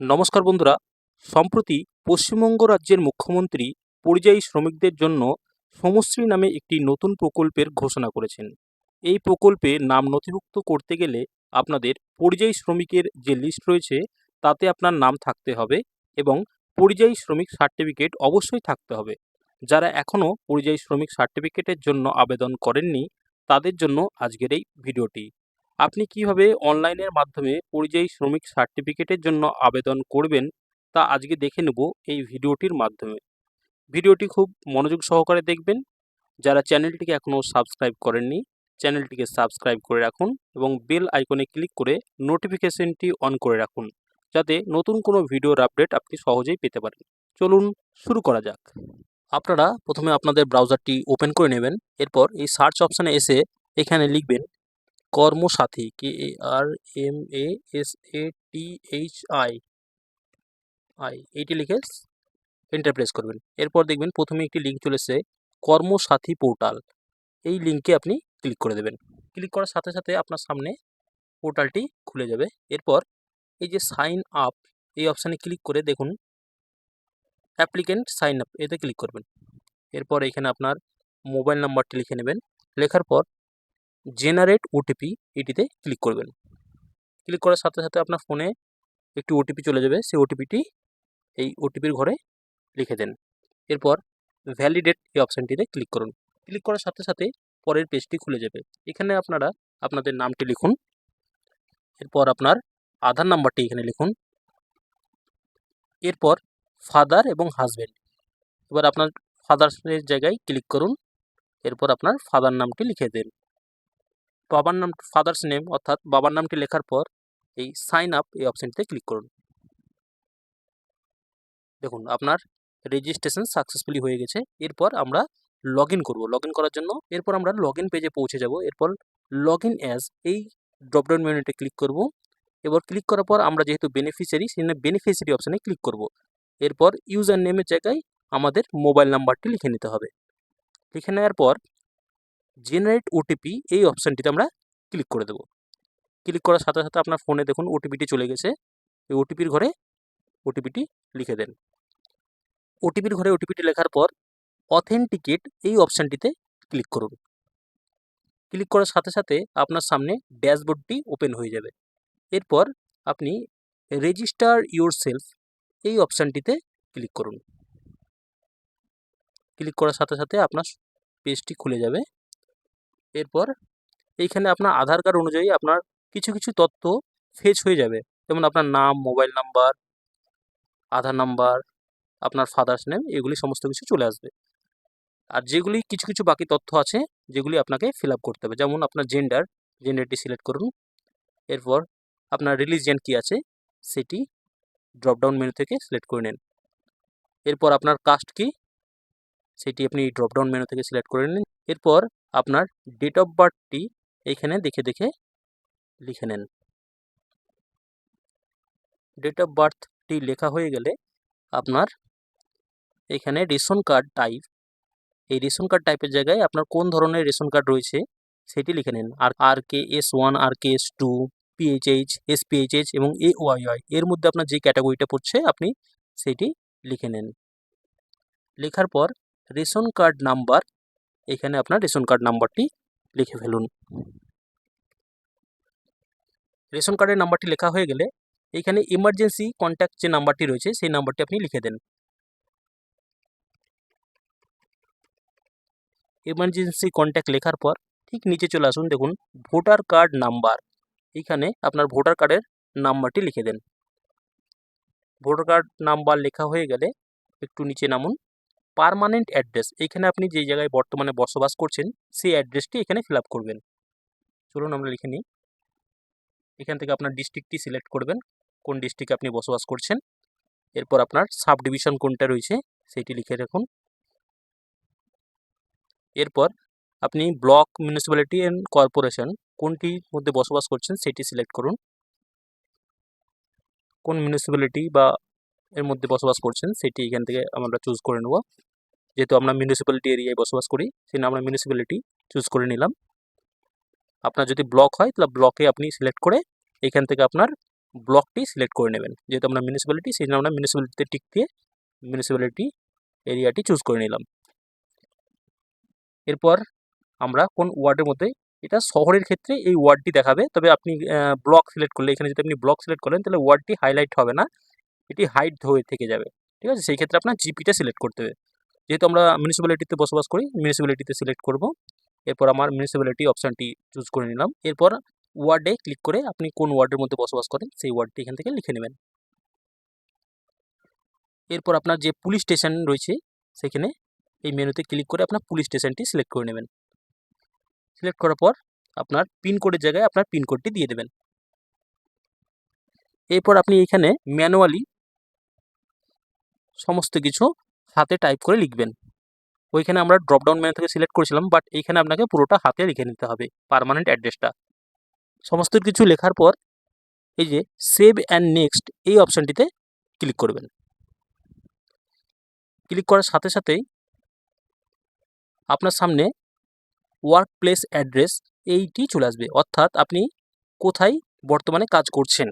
নমস্কার বন্ধুরা। সম্প্রতি পশ্চিমবঙ্গ রাজ্যের মুখ্যমন্ত্রী পরিযায়ী শ্রমিকদের জন্য সমশ্রী নামে একটি নতুন প্রকল্পের ঘোষণা করেছেন। এই প্রকল্পে নাম নথিভুক্ত করতে গেলে আপনাদের পরিযায়ী শ্রমিকের যে লিস্ট রয়েছে, তাতে আপনার নাম থাকতে হবে এবং পরিযায়ী শ্রমিক সার্টিফিকেট অবশ্যই থাকতে হবে। যারা এখনও পরিযায়ী শ্রমিক সার্টিফিকেটের জন্য আবেদন করেননি, তাদের জন্য আজকের এই ভিডিওটি। আপনি কীভাবে অনলাইনের মাধ্যমে পরিযায়ী শ্রমিক সার্টিফিকেটের জন্য আবেদন করবেন, তা আজকে দেখে নেব এই ভিডিওটির মাধ্যমে। ভিডিওটি খুব মনোযোগ সহকারে দেখবেন। যারা চ্যানেলটিকে এখনও সাবস্ক্রাইব করেননি, চ্যানেলটিকে সাবস্ক্রাইব করে রাখুন এবং বেল আইকনে ক্লিক করে নোটিফিকেশনটি অন করে রাখুন, যাতে নতুন কোনো ভিডিওর আপডেট আপনি সহজেই পেতে পারেন। চলুন শুরু করা যাক। আপনারা প্রথমে আপনাদের ব্রাউজারটি ওপেন করে নেবেন, এরপর এই সার্চ অপশানে এসে এখানে লিখবেন Karmasathi K A R M A S A T H I I eighty লিখে এন্টার প্রেস করবেন। এরপর দেখবেন প্রথমে একটি লিঙ্ক চলে এসেছে, কর্মসাথী পোর্টাল এই লিঙ্কে আপনি ক্লিক করে দেবেন। ক্লিক করার সাথে সাথে আপনার সামনে পোর্টালটি খুলে যাবে। এরপর এই যে সাইন আপ এই অপশানে ক্লিক করে দেখুন অ্যাপ্লিকেন্ট সাইন আপ এতে ক্লিক করবেন। এরপর এখানে আপনার মোবাইল নাম্বারটি লিখে নেবেন। লেখার পর জেনারেট ওটিপি এটিতে ক্লিক করবেন। ক্লিক করার সাথে সাথে আপনার ফোনে একটি ওটিপি চলে যাবে, সেই ওটিপিটি এই ওটিপির ঘরে লিখে দেন। এরপর ভ্যালিডেট এই অপশানটিতে ক্লিক করুন। ক্লিক করার সাথে সাথে পরের পেজটি খুলে যাবে। এখানে আপনারা আপনাদের নামটি লিখুন। এরপর আপনার আধার নাম্বারটি এখানে লিখুন। এরপর ফাদার এবং হাজব্যান্ড এবার আপনার ফাদার্সের জায়গায় ক্লিক করুন। এরপর আপনার ফাদার নামটি লিখে দিন। বাবার নাম ফাদার্স নেম অর্থাৎ বাবার নামটি লেখার পর এই সাইন আপ এই অপশানটিতে ক্লিক করুন। দেখুন, আপনার রেজিস্ট্রেশন সাকসেসফুলি হয়ে গেছে। এরপর আমরা লগ ইন করব। লগ ইন করার জন্য এরপর আমরা লগ ইন পেজে পৌঁছে যাব। এরপর লগ ইন অ্যাজ এই ড্রপডাউন মেনুতে ক্লিক করব। এবার ক্লিক করার পর আমরা যেহেতু বেনিফিশিয়ারি সেখানে বেনিফিশিয়ারি অপশানে ক্লিক করব। এরপর ইউজার নেমের জায়গায় আমাদের মোবাইল নাম্বারটি লিখে নিতে হবে। লিখে নেওয়ার পর জেনারেট ওটিপি এই অপশানটিতে আমরা ক্লিক করে দেব। ক্লিক করার সাথে সাথে আপনার ফোনে দেখুন ওটিপিটি চলে গেছে। এই ওটিপির ঘরে ওটিপিটি লিখে দেন। ওটিপির ঘরে ওটিপিটি লেখার পর অথেন্টিকেট এই অপশানটিতে ক্লিক করুন। ক্লিক করার সাথে সাথে আপনার সামনে ড্যাশবোর্ডটি ওপেন হয়ে যাবে। এরপর আপনি রেজিস্টার ইউর সেলফ এই অপশানটিতে ক্লিক করুন। ক্লিক করার সাথে সাথে আপনার পেজটি খুলে যাবে। এরপর এইখানে আপনার আধার কার্ড অনুযায়ী আপনার কিছু কিছু তথ্য ফেচ হয়ে যাবে। যেমন আপনার নাম মোবাইল নাম্বার আধার নাম্বার আপনার ফাদার্স নেম এগুলি সমস্ত কিছু চলে আসবে। আর যেগুলি কিছু কিছু বাকি তথ্য আছে, যেগুলি আপনাকে ফিল করতে হবে। যেমন আপনার জেন্ডার জেন্ডারটি সিলেক্ট করুন। এরপর আপনার রিলিজিয়ান কী আছে, সেটি ড্রপডাউন মেনু থেকে সিলেক্ট করে নিন। এরপর আপনার কাস্ট কি, সেটি আপনি ড্রপডাউন মেনু থেকে সিলেক্ট করে নিন। এরপর আপনার ডেট অফ বার্থটি এইখানে দেখে দেখে লিখে নেন। ডেট অফ বার্থটি লেখা হয়ে গেলে আপনার এখানে রেশন কার্ড টাইপ এই রেশন কার্ড টাইপের জায়গায় আপনার কোন ধরনের রেশন কার্ড রয়েছে সেটি লিখে নিন। আর R K S one R K S two PHH S PHH এবং এ ওয়াই এর মধ্যে আপনার যে ক্যাটাগরিটা পড়ছে আপনি সেটি লিখে নেন। লেখার পর রেশন কার্ড নাম্বার এখানে আপনার রেশন কার্ড নাম্বারটি লিখে ফেলুন। রেশন কার্ডের নাম্বারটি লেখা হয়ে গেলে এখানে ইমার্জেন্সি কন্ট্যাক্ট যে নাম্বারটি রয়েছে, সেই নাম্বারটি আপনি লিখে দেন। ইমার্জেন্সি কন্ট্যাক্ট লেখার পর ঠিক নিচে চলে আসুন, দেখুন ভোটার কার্ড নাম্বার। এইখানে আপনার ভোটার কার্ডের নাম্বারটি লিখে দেন। ভোটার কার্ড নাম্বার লেখা হয়ে গেলে একটু নিচে নামুন। পারমানেন্ট অ্যাড্রেস এখানে আপনি যেই জায়গায় বর্তমানে বসবাস করছেন, সেই অ্যাড্রেসটি এখানে ফিল করবেন। চলুন আমরা লিখে নিই। এখান থেকে আপনার ডিস্ট্রিক্টটি সিলেক্ট করবেন, কোন ডিস্ট্রিক্টে আপনি বসবাস করছেন। এরপর আপনার সাব ডিভিশন কোনটা রয়েছে, সেটি লিখে রাখুন। এরপর আপনি ব্লক মিউনিসিপ্যালিটি অ্যান্ড কর্পোরেশন কোনটির মধ্যে বসবাস করছেন, সেটি সিলেক্ট করুন। কোন মিউনিসিপ্যালিটি বা এর মধ্যে বসবাস করছেন, সেটি এখান থেকে আমরা চুজ করে নেব। যেহেতু আমরা মিউনিসিপ্যালিটি এরিয়ায় বসবাস করি, সেই আমরা মিউনিসিপ্যালিটি চুজ করে নিলাম। আপনার যদি ব্লক হয়, তাহলে ব্লকে আপনি সিলেক্ট করে এখান থেকে আপনার ব্লকটি সিলেক্ট করে নেবেন। যেহেতু আমরা মিউনিসিপ্যালিটি সেই জন্য আমরা মিউনিসিপ্যালিটিতে টিক দিয়ে মিউনিসিপ্যালিটি এরিয়াটি চুজ করে নিলাম। এরপর আমরা কোন ওয়ার্ডের মধ্যে, এটা শহরের ক্ষেত্রে এই ওয়ার্ডটি দেখাবে। তবে আপনি ব্লক সিলেক্ট করলে, এখানে যদি আপনি ব্লক সিলেক্ট করেন, তাহলে ওয়ার্ডটি হাইলাইট হবে না। এটি হাইট হয়ে থেকে যাবে। ঠিক আছে? সেই ক্ষেত্রে আপনার জিপিটা সিলেক্ট করতে হবে। যেহেতু আমরা মিউনিসিপ্যালিটিতে বসবাস করি মিউনিসিপ্যালিটিতে সিলেক্ট করব। এরপর আমার মিউনিসিপ্যালিটি অপশানটি চুজ করে নিলাম। এরপর ওয়ার্ডে ক্লিক করে আপনি কোন ওয়ার্ডের মধ্যে বসবাস করেন, সেই ওয়ার্ডটি এখান থেকে লিখে নেবেন। এরপর আপনার যে পুলিশ স্টেশন রয়েছে, সেখানে এই মেনুতে ক্লিক করে আপনার পুলিশ স্টেশনটি সিলেক্ট করে নেবেন। সিলেক্ট করার পর আপনার পিনকোডের জায়গায় আপনার পিনকোডটি দিয়ে দেবেন। এরপর আপনি এখানে ম্যানুয়ালি সমস্ত কিছু হাতে টাইপ করে লিখবেন। ওইখানে আমরা ড্রপডাউন মেনু থেকে সিলেক্ট করেছিলাম বাট এইখানে আপনাকে পুরোটা হাতে লিখে নিতে হবে পারমানেন্ট অ্যাড্রেসটা সমস্ত কিছু লেখার পর এই যে সেভ অ্যান্ড নেক্সট এই অপশানটিতে ক্লিক করবেন। ক্লিক করার সাথে সাথেই আপনার সামনে ওয়ার্ক প্লেস অ্যাড্রেস এইটি চলে আসবে। অর্থাৎ আপনি কোথায় বর্তমানে কাজ করছেন।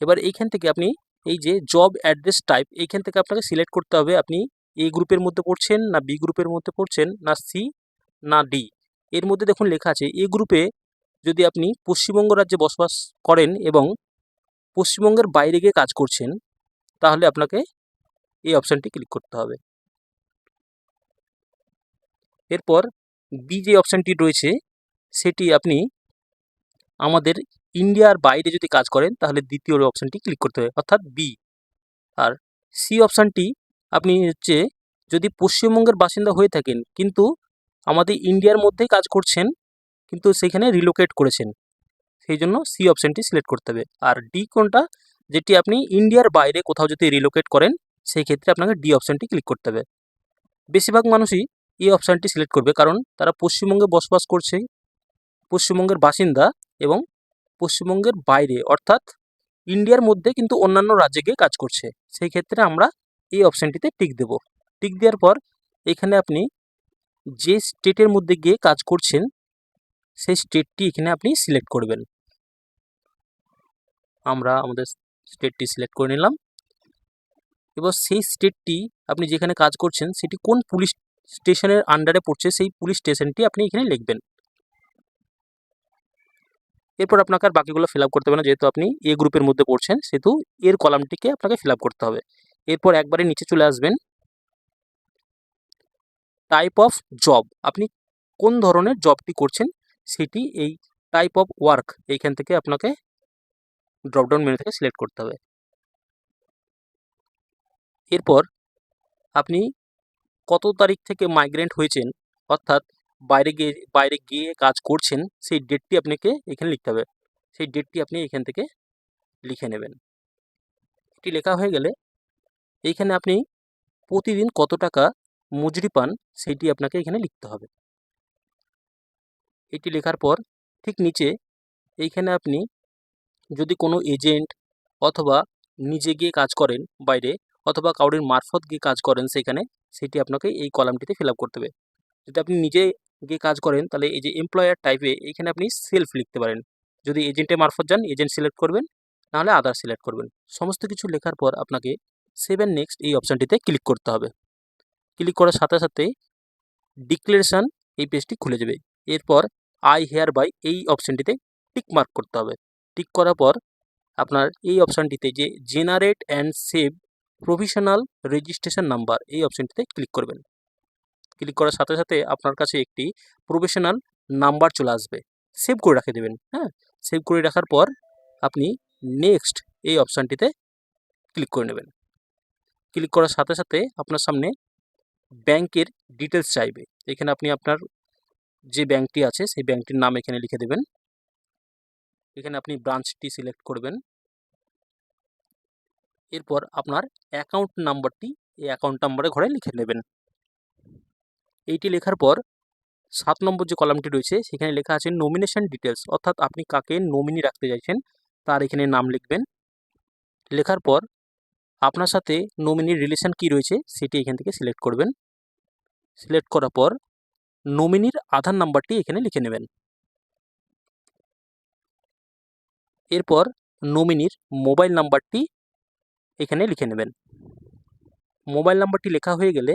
এবার এইখান থেকে আপনি এই যে জব অ্যাড্রেস টাইপ এইখান থেকে আপনাকে সিলেক্ট করতে হবে আপনি এ গ্রুপের মধ্যে পড়ছেন, না বি গ্রুপের মধ্যে পড়ছেন, না সি না ডি এর মধ্যে দেখুন লেখা আছে এ গ্রুপে যদি আপনি পশ্চিমবঙ্গ রাজ্যে বসবাস করেন এবং পশ্চিমবঙ্গের বাইরে গিয়ে কাজ করছেন, তাহলে আপনাকে এই অপশানটি ক্লিক করতে হবে। এরপর বি যে অপশানটি রয়েছে, সেটি আপনি আমাদের ইন্ডিয়ার বাইরে যদি কাজ করেন, তাহলে দ্বিতীয় অপশানটি ক্লিক করতে হবে, অর্থাৎ বি আর সি অপশানটি আপনি হচ্ছে যদি পশ্চিমবঙ্গের বাসিন্দা হয়ে থাকেন, কিন্তু আমাদের ইন্ডিয়ার মধ্যেই কাজ করছেন, কিন্তু সেখানে রিলোকেট করেছেন, সেই জন্য সি অপশানটি সিলেক্ট করতে হবে। আর ডি কোনটা? যেটি আপনি ইন্ডিয়ার বাইরে কোথাও যদি রিলোকেট করেন, সেই ক্ষেত্রে আপনাকে ডি অপশানটি ক্লিক করতে হবে। বেশিরভাগ মানুষই এই অপশানটি সিলেক্ট করবে, কারণ তারা পশ্চিমবঙ্গে বসবাস করছে, পশ্চিমবঙ্গের বাসিন্দা এবং পশ্চিমবঙ্গের বাইরে, অর্থাৎ ইন্ডিয়ার মধ্যে কিন্তু অন্যান্য রাজ্যে গিয়ে কাজ করছে। সেই ক্ষেত্রে আমরা এই অপশানটিতে টিক দেব। টিক দেওয়ার পর এখানে আপনি যে স্টেটের মধ্যে গিয়ে কাজ করছেন, সেই স্টেটটি এখানে আপনি সিলেক্ট করবেন। আমরা আমাদের স্টেটটি সিলেক্ট করে নিলাম। এবার সেই স্টেটটি আপনি যেখানে কাজ করছেন, সেটি কোন পুলিশ স্টেশনের আন্ডারে পড়ছে, সেই পুলিশ স্টেশনটি আপনি এখানে লিখবেন। এরপর আপনাকে আর বাকিগুলো ফিল আপ করতে হবে না, যেহেতু আপনি এ গ্রুপের মধ্যে পড়ছেন, সেহেতু এর কলামটিকে আপনাকে ফিল আপ করতে হবে। এরপর একবারে নিচে চলে আসবেন। টাইপ অফ জব আপনি কোন ধরনের জবটি করছেন, সেটি এই টাইপ অফ ওয়ার্ক এইখান থেকে আপনাকে ড্রপডাউন মেনু থেকে সিলেক্ট করতে হবে। এরপর আপনি কত তারিখ থেকে মাইগ্রেন্ট হয়েছেন, অর্থাৎ বাইরে গিয়ে বাইরে গিয়ে কাজ করছেন, সেই ডেটটি আপনাকে এখানে লিখতে হবে। সেই ডেটটি আপনি এখান থেকে লিখে নেবেন। এটি লেখা হয়ে গেলে এইখানে আপনি প্রতিদিন কত টাকা মজুরি পান সেইটি আপনাকে এখানে লিখতে হবে। এটি লেখার পর ঠিক নিচে এইখানে আপনি যদি কোনো এজেন্ট অথবা নিজে গিয়ে কাজ করেন বাইরে অথবা কাউরির মারফত গিয়ে কাজ করেন সেখানে, সেটি আপনাকে এই কলামটিতে ফিল করতে হবে। যদি আপনি নিজে গিয়ে কাজ করেন, তাহলে এই যে এমপ্লয়ার টাইপে এখানে আপনি সেলফ লিখতে পারেন। যদি এজেন্টের মারফত যান এজেন্ট সিলেক্ট করবেন, নাহলে আদার সিলেক্ট করবেন। সমস্ত কিছু লেখার পর আপনাকে সেভেন নেক্সট এই অপশানটিতে ক্লিক করতে হবে। ক্লিক করার সাথে সাথে ডিক্লারেশান এই পেজটি খুলে যাবে। এরপর আই হেয়ার বাই এই অপশানটিতে টিক মার্ক করতে হবে। টিক করার পর আপনার এই অপশানটিতে যে generate and save provisional registration number এই অপশানটিতে ক্লিক করবেন। ক্লিক করার সাথে সাথে আপনার কাছে একটি প্রফেশনাল নাম্বার চলে আসবে। সেভ করে রাখে দেবেন হ্যাঁ? সেভ করে রাখার পর আপনি নেক্সট এই অপশানটিতে ক্লিক করে নেবেন। ক্লিক করার সাথে সাথে আপনার সামনে ব্যাংকের ডিটেলস চাইবে। এখানে আপনি আপনার যে ব্যাংকটি আছে, সেই ব্যাংকটির নাম এখানে লিখে দেবেন। এখানে আপনি ব্রাঞ্চটি সিলেক্ট করবেন। এরপর আপনার অ্যাকাউন্ট নাম্বারটি, এই অ্যাকাউন্ট নাম্বারে ঘরে লিখে নেবেন। এইটি লেখার পর সাত নম্বর যে কলামটি রয়েছে, সেখানে লেখা আছে নমিনেশন ডিটেলস অর্থাৎ আপনি কাকে নমিনি রাখতে চাইছেন, তার এখানে নাম লিখবেন। লেখার পর আপনার সাথে নমিনির রিলেশন কি রয়েছে, সেটি এখান থেকে সিলেক্ট করবেন। সিলেক্ট করার পর নমিনির আধার নাম্বারটি এখানে লিখে নেবেন। এরপর নমিনির মোবাইল নাম্বারটি এখানে লিখে নেবেন। মোবাইল নাম্বারটি লেখা হয়ে গেলে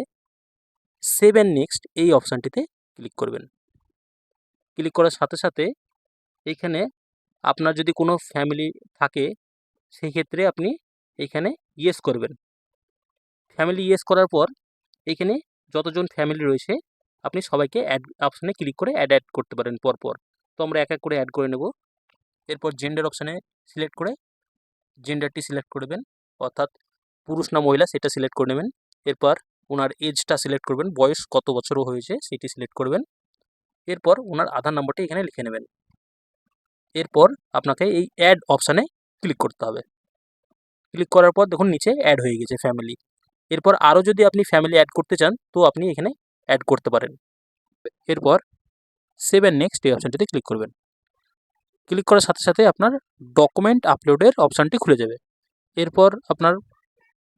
সেভ অ্যান্ড নেক্সট এই অপশানটিতে ক্লিক করবেন। ক্লিক করার সাথে সাথে এইখানে আপনার যদি কোনো ফ্যামিলি থাকে, সেই ক্ষেত্রে আপনি এইখানে ইয়েস করবেন। ফ্যামিলি ইয়েস করার পর এইখানে যতজন ফ্যামিলি রয়েছে, আপনি সবাইকে অ্যাড অপশানে ক্লিক করে অ্যাড অ্যাড করতে পারেন পরপর। তো আমরা এক এক করে অ্যাড করে নেব। এরপর জেন্ডার অপশানে সিলেক্ট করে জেন্ডারটি সিলেক্ট করবেন অর্থাৎ পুরুষ না মহিলা সেটা সিলেক্ট করে নেবেন। এরপর ওনার এজটা সিলেক্ট করবেন, বয়স কত বছরও হয়েছে সেটি সিলেক্ট করবেন। এরপর ওনার আধার নাম্বারটি এখানে লিখে নেবেন। এরপর আপনাকে এই অ্যাড অপশানে ক্লিক করতে হবে। ক্লিক করার পর দেখুন নিচে অ্যাড হয়ে গেছে ফ্যামিলি এরপর আরও যদি আপনি ফ্যামিলি অ্যাড করতে চান, তো আপনি এখানে অ্যাড করতে পারেন। এরপর সেভেন নেক্সট এই অপশানটিতে ক্লিক করবেন। ক্লিক করার সাথে সাথে আপনার ডকুমেন্ট আপলোডের অপশানটি খুলে যাবে। এরপর আপনার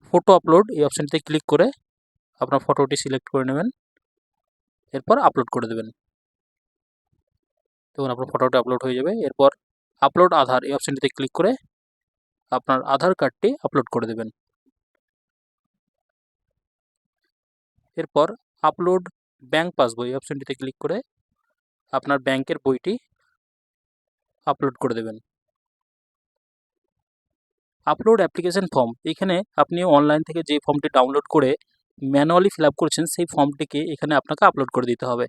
ফটো আপলোড এই অপশানটিতে ক্লিক করে আপনার ফটোটি সিলেক্ট করে নেবেন। এরপর আপলোড করে দেবেন। তখন আপনার ফটোটা আপলোড হয়ে যাবে। এরপর আপলোড আধার এই অপশানটিতে ক্লিক করে আপনার আধার কার্ডটি আপলোড করে দেবেন। এরপর আপলোড ব্যাংক পাসবই অপশানটিতে ক্লিক করে আপনার ব্যাংকের বইটি আপলোড করে দেবেন। আপলোড অ্যাপ্লিকেশন ফর্ম এখানে আপনি অনলাইন থেকে যে ফর্মটি ডাউনলোড করে ম্যানুয়ালি ফিল আপ করেছেন, সেই ফর্মটিকে এখানে আপনাকে আপলোড করে দিতে হবে।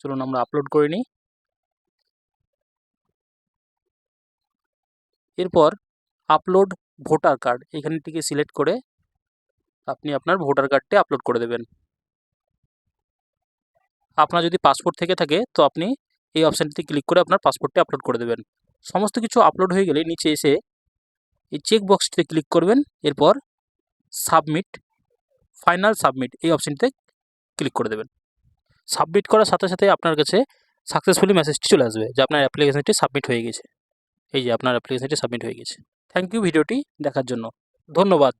চলুন আমরা আপলোড করে নিই। এরপর আপলোড ভোটার কার্ড এখানটিকে সিলেক্ট করে আপনি আপনার ভোটার কার্ডটি আপলোড করে দেবেন। আপনার যদি পাসপোর্ট থেকে থাকে, তো আপনি এই অপশানটিতে ক্লিক করে আপনার পাসপোর্টটি আপলোড করে দেবেন। সমস্ত কিছু আপলোড হয়ে গেলে নিচে এসে এই চেক বক্সটিতে ক্লিক করবেন, এরপর সাবমিট ফাইনাল সাবমিট, এই অপশানটিতে ক্লিক করে দেবেন। সাবমিট করার সাথে সাথে আপনার কাছে সাকসেসফুলি মেসেজটি চলে আসবে যে আপনার অ্যাপ্লিকেশনটি সাবমিট হয়ে গেছে। এই যে আপনার অ্যাপ্লিকেশানটি সাবমিট হয়ে গেছে। থ্যাংক ইউ ভিডিওটি দেখার জন্য। ধন্যবাদ।